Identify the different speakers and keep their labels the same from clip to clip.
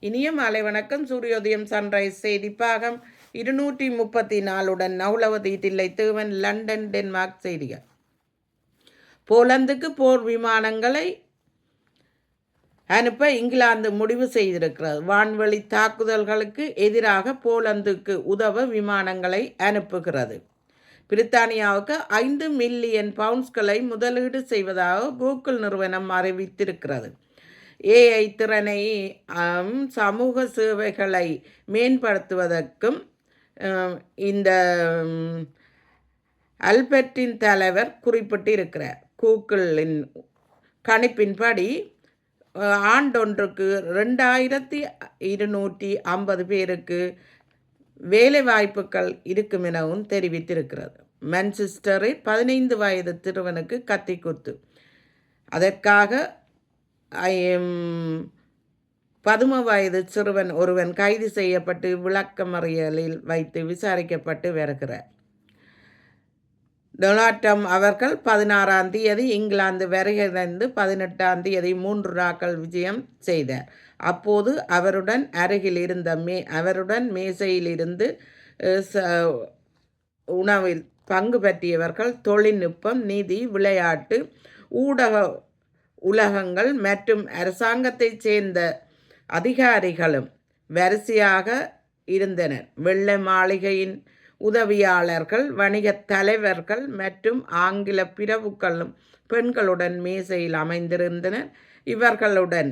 Speaker 1: இனிய மாலை வணக்கம். சூரியோதயம் சன்ரைஸ் செய்தி பாகம் இருநூற்றி முப்பத்தி நாலுடன் நவுலவதி தில்லை தேவன் லண்டன் டென்மார்க் செய்திகள். போலந்துக்கு போர் விமானங்களை அனுப்ப இங்கிலாந்து முடிவு செய்திருக்கிறது. வான்வழி தாக்குதல்களுக்கு எதிராக போலந்துக்கு உதவ விமானங்களை அனுப்புகிறது. பிரித்தானியாவுக்கு ஐந்து மில்லியன் பவுண்ட்ஸ்களை முதலீடு செய்வதாக கூகுள் நிறுவனம் அறிவித்திருக்கிறது. ஏஐ திறனை சமூக சேவைகளை மேம்படுத்துவதற்கும் இந்த அல்பர்ட்டின் தலைவர் குறிப்பிட்டிருக்கிறார். கூகுளின் கணிப்பின்படி ஆண்டொன்றுக்கு ரெண்டாயிரத்தி இருநூற்றி ஐம்பது பேருக்கு வேலைவாய்ப்புகள் இருக்கும் எனவும் தெரிவித்திருக்கிறது. மான்செஸ்டரில் பதினைந்து வயது சிறுவனுக்கு கத்திக்குத்து அதற்காக பதும வயது சிறுவன் ஒருவன் கைது செய்யப்பட்டு விளக்கமறியலில் வைத்து விசாரிக்கப்பட்டு வருகிறார். டொனாட்டம் அவர்கள் பதினாறாம் தேதி இங்கிலாந்து வருகிறந்து பதினெட்டாம் தேதி மூன்று நாட்கள் விஜயம் செய்தார். அப்போது அவருடன் அருகில் இருந்த மே அவருடன் மேசையிலிருந்து ச- உணவில் பங்கு பற்றியவர்கள் தொழில்நுட்பம் நிதி விளையாட்டு ஊடக உலகங்கள் மற்றும் அரசாங்கத்தைச் சேர்ந்த அதிகாரிகளும் வரிசையாக இருந்தனர். வெள்ளை மாளிகையின் உதவியாளர்கள் வணிகத் தலைவர்கள் மற்றும் ஆங்கில பிரபுக்களும் பெண்களுடன் மேசையில் அமைந்திருந்தனர். இவர்களுடன்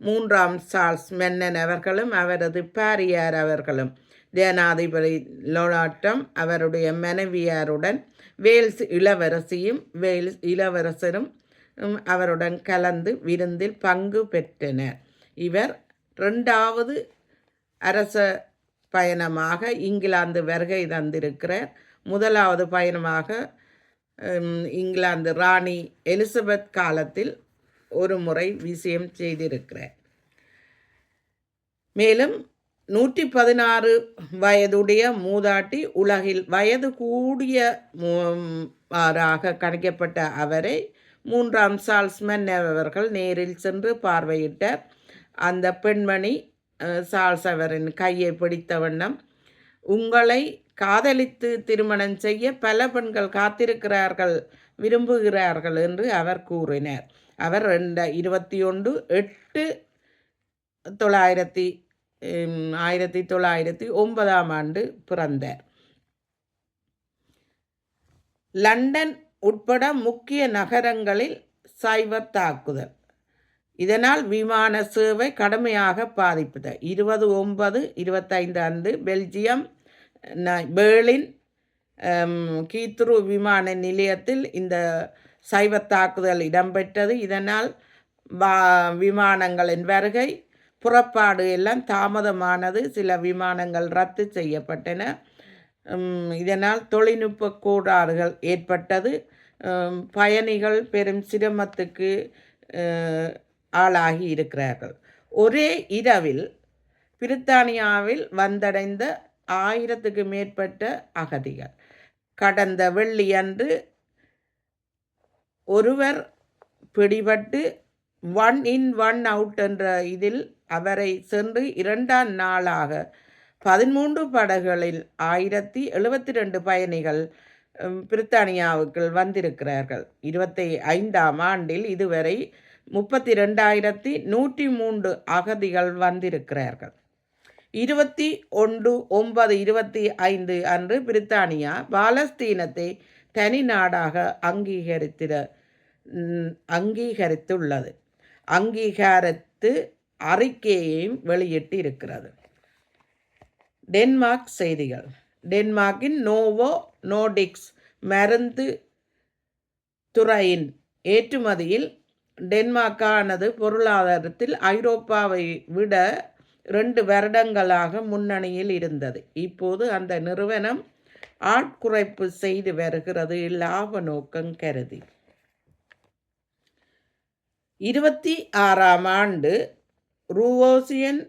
Speaker 1: மூன்றாம் சார்ஸ் மென்னன் அவர்களும் அவரது பாரியார் அவர்களும் ஜனாதிபதி லொனாட்டம் அவருடைய மனைவியாருடன் வேல்ஸ் இளவரசியும் வேல்ஸ் இளவரசரும் அவருடன் கலந்து விருந்தில் பங்கு பெற்றனர். இவர் ரெண்டாவது அரச பயணமாக இங்கிலாந்து வருகை தந்திருக்கிறார். முதலாவது பயணமாக இங்கிலாந்து ராணி எலிசபெத் காலத்தில் ஒரு முறை விஷயம் செய்திருக்கிறார். மேலும் நூற்றி பதினாறு வயதுடைய மூதாட்டி உலகில் வயது கூடிய மூ- ஆறாக கணிக்கப்பட்ட அவரை மூன்றாம் சால்ஸ்மன் அவர்கள் நேரில் சென்று பார்வையிட்டார் அந்த பெண்மணி சால்ஸ் அவரின் கையை பிடித்த வண்ணம் உங்களை காதலித்து திருமணம் செய்ய பல பெண்கள் காத்திருக்கிறார்கள் விரும்புகிறார்கள் என்று அவர் கூறினார். அவர் ரெண்ட இருபத்தி ஒன்று எட்டு தொள்ளாயிரத்தி ஆயிரத்தி தொள்ளாயிரத்தி ஒன்பதாம் ஆண்டு பிறந்தார். லண்டன் உட்பட முக்கிய நகரங்களில் சைபர் தாக்குதல். இதனால் விமான சேவை கடுமையாக பாதிப்பது. இருபது ஒன்பது இருபத்தைந்து அன்று பெல்ஜியம் ந- கீத்ரு விமான நிலையத்தில் இந்த சைபர் தாக்குதல் இடம்பெற்றது. இதனால் வா விமானங்களின் வருகை புறப்பாடு எல்லாம் தாமதமானது. சில விமானங்கள் ரத்து செய்யப்பட்டன. இதனால் தொழில்நுட்ப கோளாறுகள் ஏற்பட்டது. பயணிகள் பெரும் சிரமத்துக்கு ஆளாகி இருக்கிறார்கள். ஒரே இரவில் பிரித்தானியாவில் வந்தடைந்த ஆயிரத்துக்கு மேற்பட்ட அகதிகள். கடந்த வெள்ளியன்று ஒருவர் பிடிபட்டு ஒன் இன் ஒன் அவுட் என்ற இதில் அவரை சென்று இரண்டாம் நாளாக பதிமூன்று படகுகளில் ஆயிரத்தி எழுபத்தி ரெண்டு பயணிகள் பிரித்தானியாவுக்குள் வந்திருக்கிறார்கள். இருபத்தி ஐந்தாம் ஆண்டில் இதுவரை முப்பத்தி ரெண்டாயிரத்தி நூற்றி மூன்று அகதிகள் வந்திருக்கிறார்கள். இருபத்தி ஒன்று ஒன்பது இருபத்தி ஐந்து அன்று பிரித்தானியா பாலஸ்தீனத்தை தனி நாடாக அங்கீகரித்திட அங்கீகரித்துள்ளது. அங்கீகாரத்து அறிக்கையையும் வெளியிட்டு இருக்கிறது டென்மார்க் செய்திகள். டென்மார்க்கின் நோவோ நோடிக்ஸ் மருந்து துறையின் ஏற்றுமதியில் டென்மார்க்கானது பொருளாதாரத்தில் ஐரோப்பாவை விட ரெண்டு வருடங்களாக முன்னணியில் இருந்தது. இப்போது அந்த நிறுவனம் ஆட்குறைப்பு செய்து வருகிறது லாப நோக்கம் கருதி. இருபத்தி ஆறாம் ஆண்டு ரூவோசியன்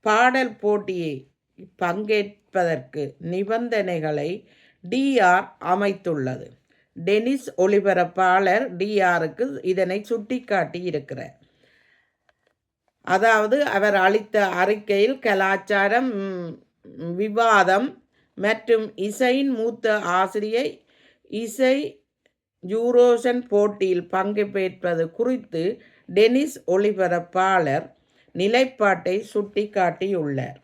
Speaker 1: பாடல் போட்டியை பங்கேற்பதற்கு நிபந்தனைகளை டிஆர் அமைத்துள்ளது. டெனிஸ் ஒளிபரப்பாளர் டிஆருக்கு இதனை சுட்டிக்காட்டி இருக்கிறார். அதாவது அவர் அளித்த அறிக்கையில் கலாச்சாரம் விவாதம் மற்றும் இசையின் மூத்த ஆசிரியை இசை யூரோஷன் போட்டியில் பங்குபேற்பது குறித்து டெனிஸ் ஒளிபரப்பாளர் நிலைப்பாட்டை சுட்டிக்காட்டியுள்ளார்.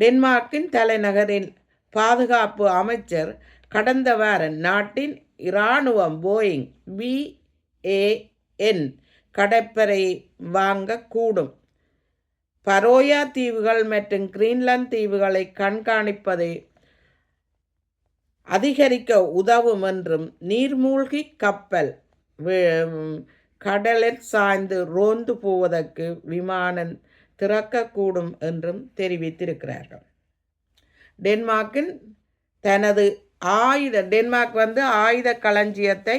Speaker 1: டென்மார்க்கின் தலைநகரில் பாதுகாப்பு அமைச்சர் கடந்த வாரம் நாட்டின் இராணுவம் போயிங் பிஏஎன் கடற்படை வாங்கக்கூடும். பரோயா தீவுகள் மற்றும் கிரீன்லாந்து தீவுகளை கண்காணிப்பதை அதிகரிக்க உதவும் என்றும் நீர்மூழ்கி கப்பல் கடலில் சாய்ந்து ரோந்து போவதற்கு விமானம் திறக்கக்கூடும் என்றும் தெரிவித்திருக்கிறார்கள். டென்மார்க்கின் தனது ஆயுத டென்மார்க் வந்து ஆயுத களஞ்சியத்தை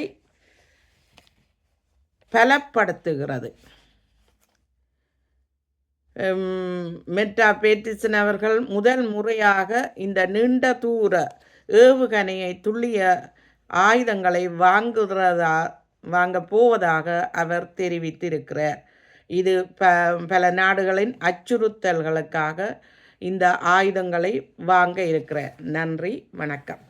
Speaker 1: பலப்படுத்துகிறது. மெட்டா பேட்டிசன் அவர்கள் முதல் முறையாக இந்த நீண்ட தூர ஏவுகணையை துல்லிய ஆயுதங்களை வாங்குகிறதா வாங்க போவதாக அவர் தெரிவித்திருக்கிறார். இது ப பல நாடுகளின் அச்சுறுத்தல்களுக்காக இந்த ஆயுதங்களை வாங்க இருக்கிற. நன்றி வணக்கம்.